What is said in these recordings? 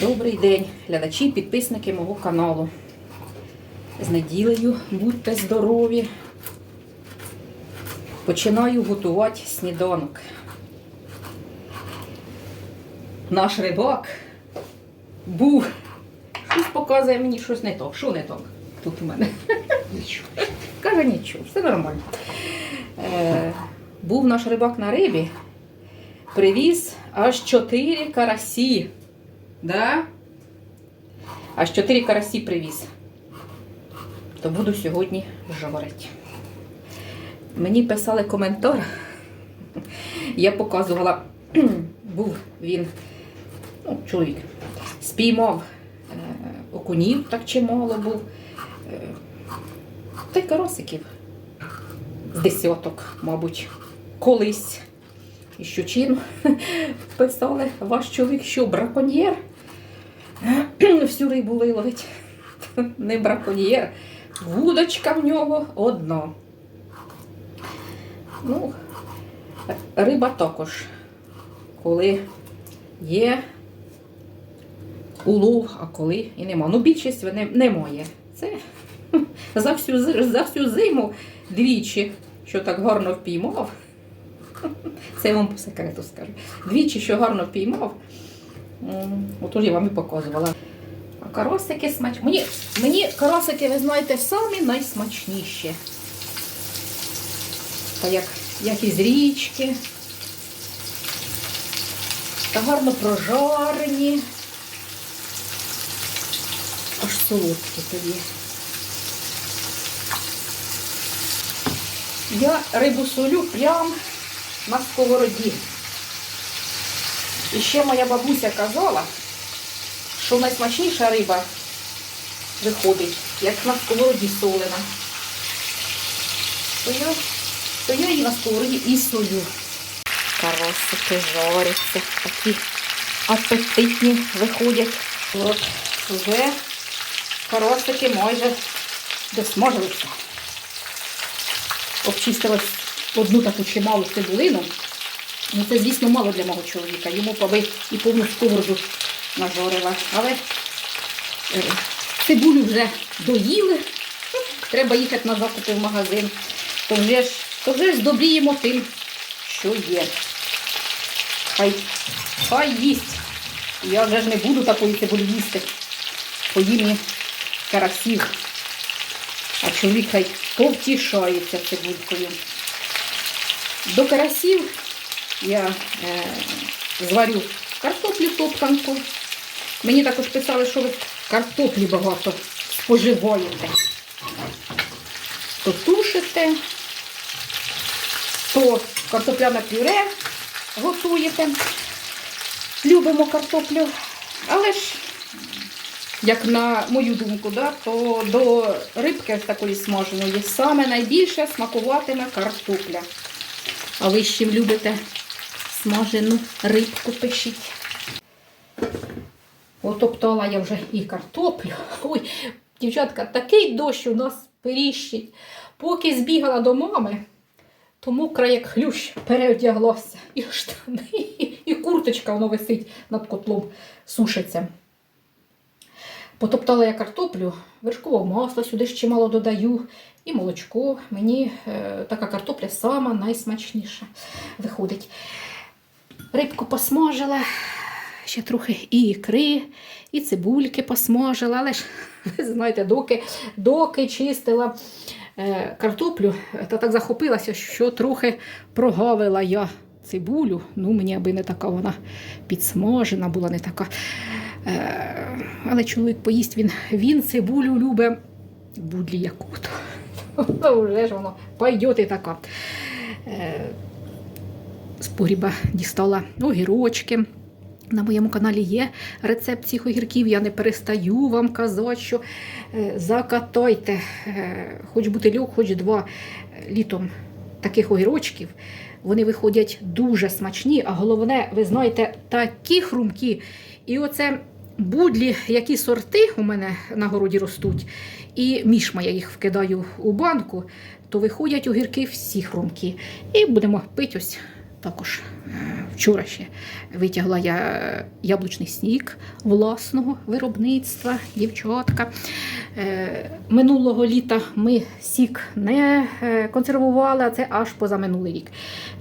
Добрий день, глядачі, підписники мого каналу. З неділею будьте здорові. Починаю готувати сніданок. Наш рибак був. Щось показує мені щось не так. Що не так? Тут у мене. Нічого. Каже, нічого, все нормально. Е, був наш рибак на рибі, привіз аж 4 карасі. Да? Аж 4 карасі привіз. То буду сьогодні жорити. Мені писали коментар. Я показувала, був він, ну, чоловік, спіймав е, окунів, так чимало був. Е, та й карасиків. З десяток, мабуть, колись. І щучину писали ваш чоловік, що браконьєр. Всю рибу виловить. Не браконьєр. Вудочка в нього одна. Ну, риба також, коли є улов, а коли і нема. Ну, більшість не- немає. Це за всю, за всю зиму двічі, що так гарно впіймав. Це я вам по секрету скажу. Двічі, що гарно впіймав. Отож я вам і показувала. А каросики смач... Мені, мені каросики, ви знаєте, самі найсмачніші. Та як, як із річки. Та гарно прожарені. Аж солодкі тоді. Я рибу солю прям на сковороді. І ще моя бабуся казала, що найсмачніша риба виходить, як на сковороді солена. То я, то я її на сковороді і солю. Каросики жаряться, такі апетитні виходять. От вже каросики майже досмажилися. Обчистила одну таку чималу цибулину. Ну, це, звісно, мало для мого чоловіка. Йому поби і повну сковороду нажорила. Але е, цибулю вже доїли. Ну, Треба їхати на закупи в магазин. То вже ж, то вже ж здобріємо тим, що є. Хай, хай їсть. Я вже ж не буду такої цибулі їсти. Поїм і карасів. А чоловік хай повтішається цибулькою. До карасів я е, зварю картоплю топканку. Мені також писали, що ви картоплі багато споживаєте. То тушите, то картопляне пюре готуєте. Любимо картоплю. Але ж, як на мою думку, да, то до рибки такої смаженої саме найбільше смакуватиме картопля. А ви з чим любите смажену рибку пишіть. Отоптала я вже і картоплю. Ой, дівчатка, такий дощ у нас періщить. Поки збігала до мами, то мокра, як хлющ, переодяглася. І штани, і курточка воно висить над котлом, сушиться. Потоптала я картоплю, вершкового масла сюди ще мало додаю, і молочко. Мені е, така картопля сама найсмачніша виходить. Рибку посмажила, ще трохи і ікри, і цибульки посмажила, але ж, ви знаєте, доки, доки чистила е, картоплю, та так захопилася, що трохи прогавила я цибулю. Ну, мені аби не така вона підсмажена була, не така. Е, але чоловік поїсть, він, він цибулю любить будлі яку-то. То вже ж воно і така. Е, з погріба дістала огірочки. На моєму каналі є рецепт цих огірків. Я не перестаю вам казати, що е, закатайте, е, хоч бутильок, хоч два е, літом таких огірочків. Вони виходять дуже смачні, а головне, ви знаєте, такі хрумкі. І оце будлі, які сорти у мене на городі ростуть, і мішма я їх вкидаю у банку, то виходять огірки всі хрумкі. І будемо пити ось також е, вчора ще витягла я яблучний сніг власного виробництва, дівчатка. Е, Минулого літа ми сік не е, консервували, а це аж позаминулий рік.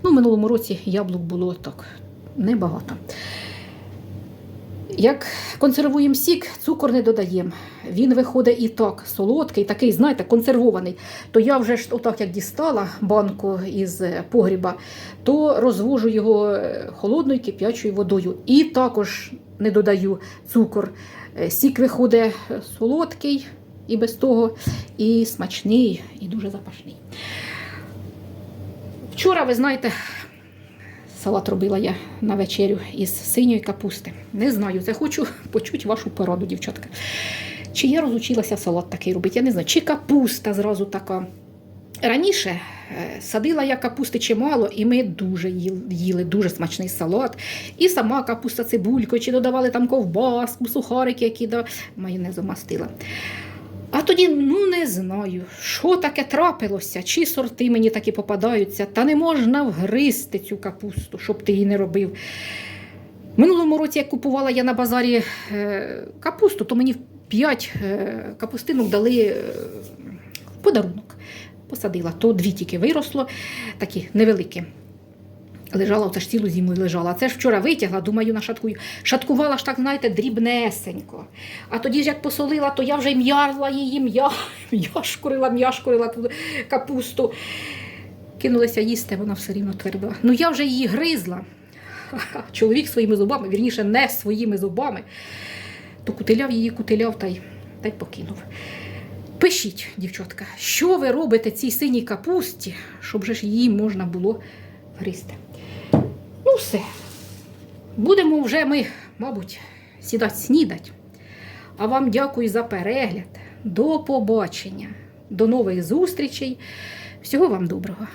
Ну, минулому році яблук було так небагато. Як консервуємо сік, цукор не додаємо. Він виходить і так солодкий, такий, знаєте, консервований. То я вже ж отак як дістала банку із е, погріба, то розвожу його е, холодною кип'ячою водою. І також не додаю цукор. Е, Сік виходить солодкий і без того, і смачний, і дуже запашний. Вчора, ви знаєте, Салат робила я на вечерю із синьої капусти. Не знаю, це хочу почути вашу пораду, дівчатка. Чи я розучилася салат такий робити? Я не знаю, чи капуста зразу така. Раніше е, садила я капусти чимало, і ми дуже їли дуже смачний салат. І сама капуста цибулькою, чи додавали там ковбаску, сухарики, які до майонезу мастила. А тоді, ну не знаю, що таке трапилося, чи сорти мені такі попадаються, та не можна вгризти цю капусту, щоб ти її не робив. Минулому році, як купувала я на базарі е, капусту, то мені 5 е, капустинок дали е, в подарунок. Посадила, то дві тільки виросло, такі невеликі. Лежала, оце ж цілу зиму лежала. А це ж вчора витягла, думаю, нашаткую. Шаткувала ж так, знаєте, дрібнесенько. А тоді ж як посолила, то я вже м'ярла її, м'я, м'яшкурила, м'яшкурила ту капусту. Кинулася їсти, вона все рівно тверда. Ну я вже її гризла. Чоловік своїми зубами, вірніше, не своїми зубами, то кутиляв її, кутиляв та й, та й покинув. Пишіть, дівчатка, що ви робите цій синій капусті, щоб же ж її можна було гризти. Ну, все. Будемо вже ми, мабуть, сідати снідати. А вам дякую за перегляд. До побачення. До нових зустрічей. Всього вам доброго.